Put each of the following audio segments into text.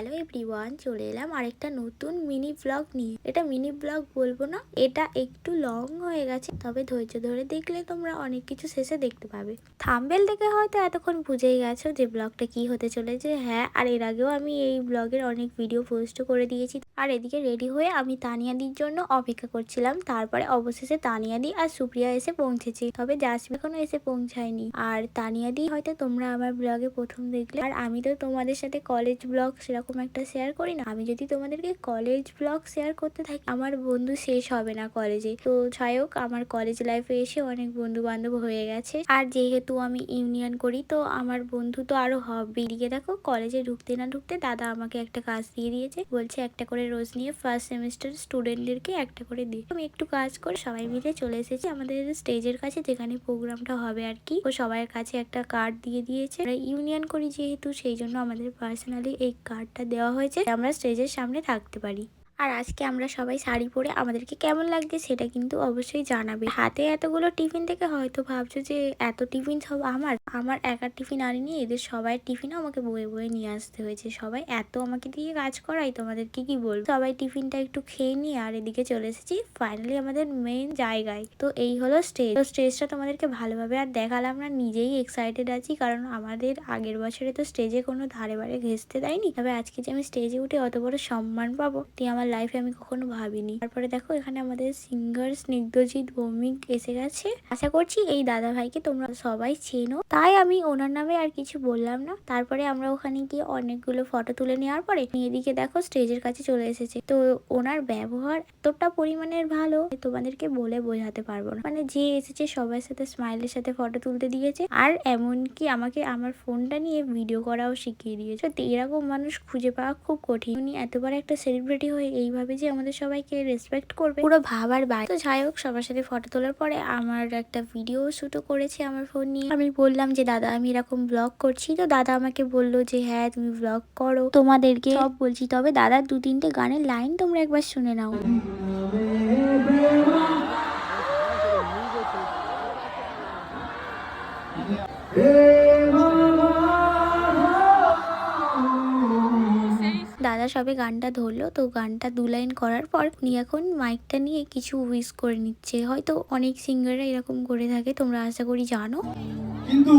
Hello everyone, চলে এলাম আরেকটা নতুন মিনি ব্লগ নিয়ে। এটা মিনি ব্লগ বলব না, এটা একটু লং হয়ে গেছে, তবে ধৈর্য ধরে দেখলে তোমরা অনেক কিছু শেষে দেখতে পাবে। থাম্বেল দেখে হয়তো এতক্ষণ বুঝেই গেছো যে ব্লগটা কি হতে চলেছে। হ্যাঁ আর এর আগেও আমি এই ব্লগের অনেক ভিডিও পোস্ট করে দিয়েছি। আর এদিকে রেডি হয়ে আমি তানিয়াদির জন্য অপেক্ষা করছিলাম। তারপরে অবশেষে তানিয়াদি আর সুপ্রিয়া এসে পৌঁছেছে, তবে জাসমিন এখনও এসে পৌঁছায়নি। আর তানিয়াদি হয়তো তোমরা আমার ব্লগে প্রথম দেখলে। আর আমি তো তোমাদের সাথে কলেজ ব্লগ সেরকম একটা শেয়ার করি না। আমি যদি তোমাদেরকে কলেজ ব্লগ শেয়ার করতে থাকি, আমার বন্ধু শেষ হবে না কলেজে তো যাই হোক, আমার কলেজ লাইফে এসে অনেক বন্ধু বান্ধব হয়ে গেছে। আর যেহেতু আমি ইউনিয়ন করি, তো আমার বন্ধু তো আরও হবে। এদিকে দেখো কলেজে ঢুকতে না ঢুকতে দাদা আমাকে একটা কাজ দিয়ে দিয়েছে। বলছে একটা করে রোজ নিয়ে ফার্স্ট সেমিস্টার স্টুডেন্টদেরকে একটা করে দিই আমি একটু কাজ করে সবাই মিলে চলে এসেছি আমাদের স্টেজের কাছে, যেখানে প্রোগ্রামটা হবে আর কি। ও সবার কাছে একটা কার্ড দিয়ে দিয়েছে। ইউনিয়ন করি যেহেতু, সেই জন্য আমাদের পার্সোনালি এই কার্ডটা দেওয়া হয়েছে আমরা স্টেজের সামনে থাকতে পারি। আর আজকে আমরা সবাই শাড়ি পরে আমাদেরকে কেমন লাগছে সেটা কিন্তু অবশ্যই জানাবে। হাতে এতগুলো টিফিন থেকে হয়তো ভাবছ যে এত টিফিন সব আমার? আমার একার টিফিন আনিনি, এদের সবাই টিফিনও আমাকে বয়ে বয়ে নিয়ে আসতে হয়েছে। সবাই এত আমাকে দিয়ে কাজ করাই তোমাদেরকে কি বলব? সবাই টিফিনটা একটু খেয়ে নিয়ে আর এদিকে চলে এসেছি ফাইনালি আমাদের মেন জায়গায়। তো এই হলো স্টেজ তো স্টেজটা তোমাদেরকে ভালোভাবে আর দেখালাম না, নিজেই এক্সাইটেড আছি, কারণ আমাদের আগের বছরে তো স্টেজে কোনো ধারে বারে ঘেসতে দেয়নি। তবে আজকে যে আমি স্টেজে উঠে অত বড় সম্মান পাবো তে আমার লাইফে আমি কখনো ভাবিনি। তারপরে দেখো, এখানে আমাদের সিঙ্গার স্নিগ্ধজিৎ ভৌমিক এসে গেছে। আশা করছি এই দাদা ভাইকে তোমরা সবাই চেনো। তাই আমি ওনার নামে আর কিছু বললাম না। তারপরে আমরা ওখানে গিয়ে অনেকগুলো ফটো তুলে নেওয়ার পরে এদিকে দেখো স্টেজের কাছে চলে এসেছে। তো ওনার ব্যবহার এতটা পরিমাণের ভালো তোমাদেরকে বলে বোঝাতে পারব না। মানে যে এসেছে সবার সাথে স্মাইলের সাথে ফটো তুলতে দিয়েছে। আর এমনকি আমাকে আমার ফোনটা নিয়ে ভিডিও করাও শিখিয়ে দিয়েছে। তো এরকম মানুষ খুঁজে পাওয়া খুব কঠিন। উনি এতবার একটা সেলিব্রিটি হয়ে এইভাবে যে আমাদের সবাইকে রেসপেক্ট করবে, পুরো ভাবার বাই তো যাই হোক, সবার সাথে ফটো তোলার পরে আমার একটা ভিডিও শুটও করেছে আমার ফোন নিয়ে। আমি বললাম যে, দাদা, আমি এরকম ব্লগ করছি। তো দাদা আমাকে বলল যে হ্যাঁ তুমি ব্লগ করো। তোমাদেরকে সব বলছি। তবে দাদার দু তিনটে গানের লাইন তোমরা একবার শুনে নাও। দাদা সবে গানটা ধরলো, তো গানটা দু লাইন করার পর উনি এখন মাইকটা নিয়ে কিছু উইস করে নিচ্ছে। হয়তো অনেক সিঙ্গাররা এরকম করে থাকে, তোমরা আশা করি জানো। কিন্তু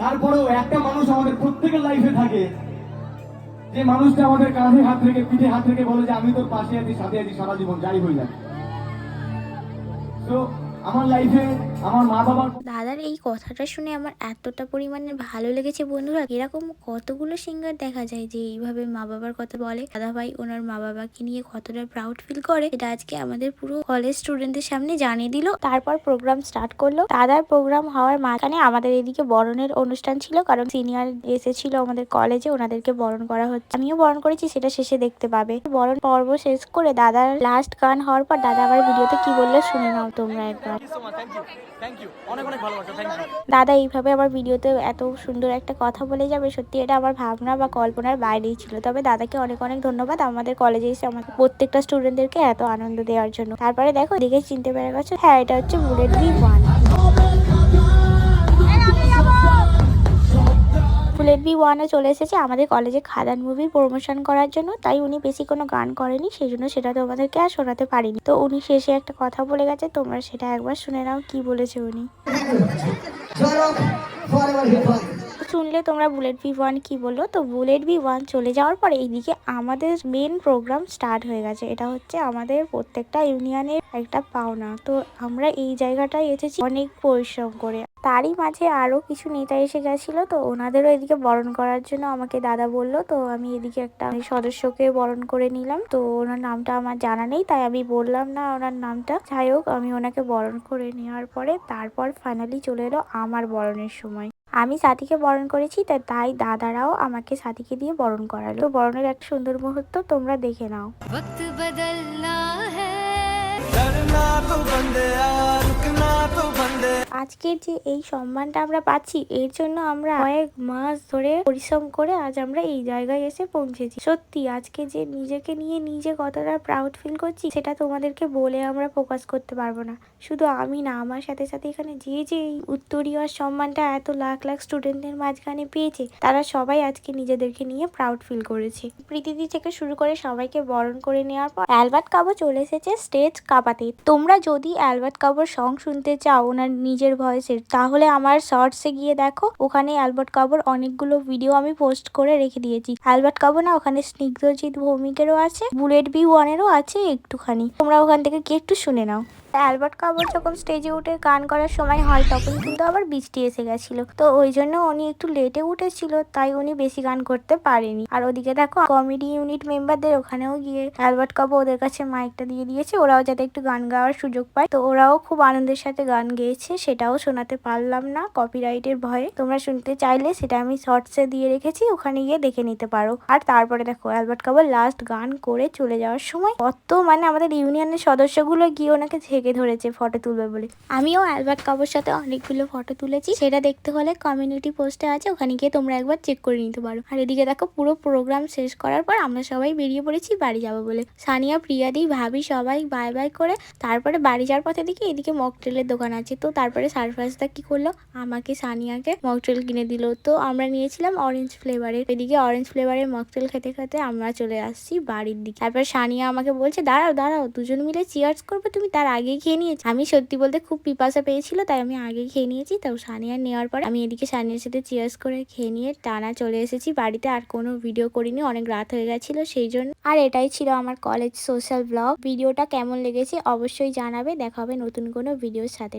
তারপরেও একটা মানুষ আমাদের প্রত্যেকের লাইফে থাকে। যে মানুষটা আমাদের কাঁধে হাত রেখে, পিঠে হাত রেখে বলে যে, আমি তোর পাশে আছি, সাথে আছি, সারা জীবন, যাই হয়ে যায় তো আমার লাইফে আমার মা বাবার দাদার এই কথাটা শুনে আমার এতটা পরিমাণে ভালো লেগেছে বন্ধুরা। এরকম কতগুলো সিঙ্গার দেখা যায় যে এইভাবে মা বাবার কথা বলে। দাদা ভাই ওনার মা বাবাকে নিয়ে কতটা প্রাউড ফিল করে এটা আজকে আমাদের পুরো কলেজ স্টুডেন্টদের সামনে জানিয়ে দিল। তারপর প্রোগ্রাম স্টার্ট করল। দাদার প্রোগ্রাম হওয়ার মাঝখানে আমাদের এদিকে বরণের অনুষ্ঠান ছিল, কারণ সিনিয়র এসেছিল আমাদের কলেজে ওনাদেরকে বরণ করা হচ্ছে। আমিও বরণ করেছি, সেটা শেষে দেখতে পাবে। বরণ পর্ব শেষ করে দাদার লাস্ট গান হওয়ার পর দাদা আবার ভিডিওতে কি বললে শুনে নাও তোমরা একবার। দাদা, এইভাবে আমার ভিডিওতে এত সুন্দর একটা কথা বলে যাবে, সত্যি এটা আমার ভাবনা বা কল্পনার বাইরেই ছিল। তবে দাদাকে অনেক অনেক ধন্যবাদ আমাদের কলেজে এসে আমাদের প্রত্যেকটা স্টুডেন্টদেরকে এত আনন্দ দেওয়ার জন্য। তারপরে দেখো দেখে চিনতে পেরে গেছো হ্যাঁ এটা হচ্ছে bullet B one bullet B ওয়ানে চলে এসেছে। আমাদের কলেজে খাদান মুভির প্রমোশন করার জন্য, তাই উনি বেশি কোনো গান করেনি সেই জন্য সেটা তোমাদেরকে আর শোনাতে পারিনি। তো উনি শেষে একটা কথা বলে গেছে, তোমরা সেটা একবার শুনে নাও কি বলেছে উনি। শুনলে তোমরা বুলেট বি ওয়ান কি বলল? তো বুলেট বি ওয়ান চলে যাওয়ার পরে এইদিকে আমাদের মেন প্রোগ্রাম স্টার্ট হয়ে গেছে। এটা হচ্ছে আমাদের প্রত্যেকটা ইউনিয়নের একটা পাওনা। তো আমরা এই জায়গাটায় এসেছি অনেক পরিশ্রম করে। তারই মাঝে আরও কিছু নেতা এসে গেছিল। তো ওনাদেরও এদিকে বরণ করার জন্য আমাকে দাদা বলল। তো আমি এদিকে একটা সদস্যকে বরণ করে নিলাম। তো ওনার নামটা আমার জানা নেই, তাই আমি বললাম না ওনার নামটা। যাই হোক, আমি ওনাকে বরণ করে নেওয়ার পরে তারপর ফাইনালি চলে এলো আমার বরণের সময়। আমি সাথীকে বরণ করেছি তাই তাই দাদারাও আমাকে সাথীকে দিয়ে বরণ করালো। তো বরণের একটা সুন্দর মুহূর্ত তোমরা দেখে নাও। বদলনা আজকের যে এই সম্মানটা আমরা পাচ্ছি, এর জন্য আমরা কয়েক মাস ধরে পরিশ্রম করে আজ আমরা এই জায়গায় এসে পৌঁছেছি। সত্যি, আজকে যে নিজেকে নিয়ে নিজে কতটা প্রাউড ফিল করছি, সেটা তোমাদেরকে বলে আমরা প্রকাশ করতে পারব না। শুধু আমি না, আমার সাথে সাথে এখানে যে যে এই উত্তরীয় সম্মানটা এত লাখ লাখ স্টুডেন্টদের মাঝখানে পেয়েছে, তারা সবাই আজকে নিজেদেরকে নিয়ে প্রাউড ফিল করেছে। প্রীতিদি থেকে শুরু করে সবাইকে বরণ করে নেওয়ার পর অ্যালবার্ট কাবো চলে এসেছে স্টেজ কাপাতে। তোমরা যদি অ্যালবার্ট কাবোর সং শুনতে চাও, ওনার নিজের ভয়েসের তাহলে আমার শর্টসে গিয়ে দেখো, ওখানে অ্যালবার্ট কাবর অনেকগুলো ভিডিও আমি পোস্ট করে রেখে দিয়েছি। অ্যালবার্ট কাবর না, ওখানে স্নিগ্ধজিৎ ভৌমিকেরও আছে বুলেট বি ওয়ানেরও আছে একটুখানি। তোমরা ওখান থেকে কি একটু শুনে নাও। অ্যালবার্ট কাবর যখন স্টেজে উঠে গান করার সময় হয়, তখন কিন্তু আবার বৃষ্টি এসে গেছিল। তো ওই জন্য উনি একটু লেটে উঠেছিল, তাই উনি বেশি গান করতে পারেনি। আর ওদিকে দেখো কমেডি ইউনিট মেম্বারদের ওখানেও গিয়ে অ্যালবার্ট কাবো ওদের কাছে মাইকটা দিয়ে দিয়েছে, ওরাও যাতে একটু গান গাওয়ার সুযোগ পায়। তো ওরাও খুব আনন্দের সাথে গান গেয়েছে, সেটাও শোনাতে পারলাম না কপিরাইটের ভয়ে। তোমরা শুনতে চাইলে সেটা আমি শর্টসে দিয়ে রেখেছি, ওখানে গিয়ে দেখে নিতে পারো। আর তারপরে দেখো, অ্যালবার্ট কাবর লাস্ট গান করে চলে যাওয়ার সময় কত মানে আমাদের ইউনিয়নের সদস্যগুলো গিয়ে ওনাকে ঝেঁকে ধরেছে ফটো তুলবে বলে। আমিও অ্যালবার্ট কাবর সাথে অনেকগুলো ফটো তুলেছি। সেটা দেখতে হলে কমিউনিটি পোস্টে আছে, ওখানে গিয়ে তোমরা একবার চেক করে নিতে পারো। আর এদিকে দেখো, পুরো প্রোগ্রাম শেষ করার পর আমরা সবাই বেরিয়ে পড়েছি বাড়ি যাব বলে। সানিয়া প্রিয়াদি ভাবি সবাই বাই বাই করে তারপরে বাড়ি যাওয়ার পথে দেখি এদিকে মকটেলের দোকান আছে। তো তারপরে সারপ্রাইজটা কি করল? আমাকে সানিয়াকে মকটেল কিনে দিল। তো আমরা নিয়েছিলাম অরেঞ্জ ফ্লেভারের এদিকে অরেঞ্জ ফ্লেভারের মকটেল খেতে খেতে আমরা চলে আসছি বাড়ির দিকে। তারপর সানিয়া আমাকে বলছে, দাঁড়াও দাঁড়াও, দুজন মিলে চিয়ার্স করবে তুমি, তার আগেই খেয়ে নিয়েছি। আমি সত্যি বলতে খুব পিপাসা পেয়েছিল, তাই আমি আগে খেয়ে নিয়েছি। তো সানিয়ার নেওয়ার পর আমি এদিকে সানিয়ার সাথে চিয়ার্স করে খেয়ে নিয়ে টানা চলে এসেছি। বাড়িতে আর কোনো ভিডিও করিনি, অনেক রাত হয়ে গেছিল সেই জন্য। আর এটাই ছিল আমার কলেজ সোশ্যাল ব্লগ ভিডিওটা কেমন লেগেছে অবশ্যই জানাবে। দেখা হবে নতুন কোনো ভিডিওর সাথে।